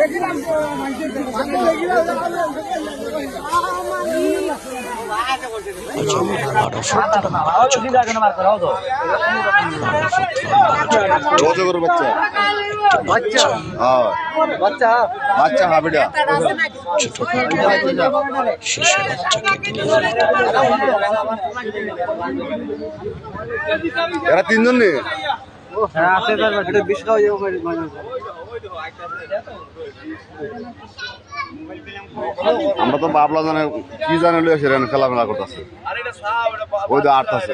কোন দিকে যাচ্ছে? অজগর বারো ফুট লম্বা অজগর। হ্যাঁ আমরা তো বাবলা জানে কি জানে লইয়া সেখানে খেলামেলা করতেছে। ওই তো আট আছে।